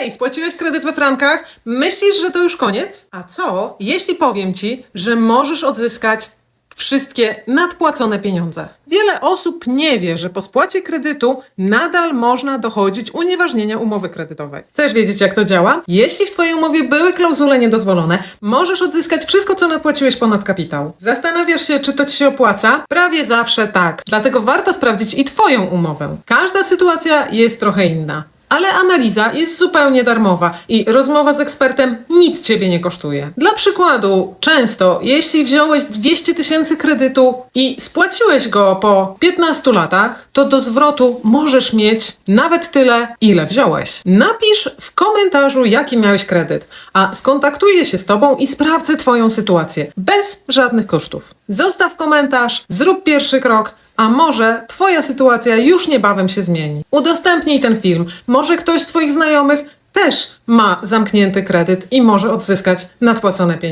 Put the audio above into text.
Hej, spłaciłeś kredyt we frankach? Myślisz, że to już koniec? A co, jeśli powiem ci, że możesz odzyskać wszystkie nadpłacone pieniądze? Wiele osób nie wie, że po spłacie kredytu nadal można dochodzić unieważnienia umowy kredytowej. Chcesz wiedzieć, jak to działa? Jeśli w Twojej umowie były klauzule niedozwolone, możesz odzyskać wszystko, co nadpłaciłeś ponad kapitał. Zastanawiasz się, czy to Ci się opłaca? Prawie zawsze tak. Dlatego warto sprawdzić i Twoją umowę. Każda sytuacja jest trochę inna. Ale analiza jest zupełnie darmowa i rozmowa z ekspertem nic ciebie nie kosztuje. Dla przykładu, często, jeśli wziąłeś 200 tysięcy kredytu i spłaciłeś go po 15 latach, to do zwrotu możesz mieć nawet tyle, ile wziąłeś. Napisz w komentarzu, jaki miałeś kredyt, a skontaktuję się z tobą i sprawdzę twoją sytuację bez żadnych kosztów. Zostaw komentarz, zrób pierwszy krok, a może Twoja sytuacja już niebawem się zmieni. Udostępnij ten film. Może ktoś z Twoich znajomych też ma zamknięty kredyt i może odzyskać nadpłacone pieniądze.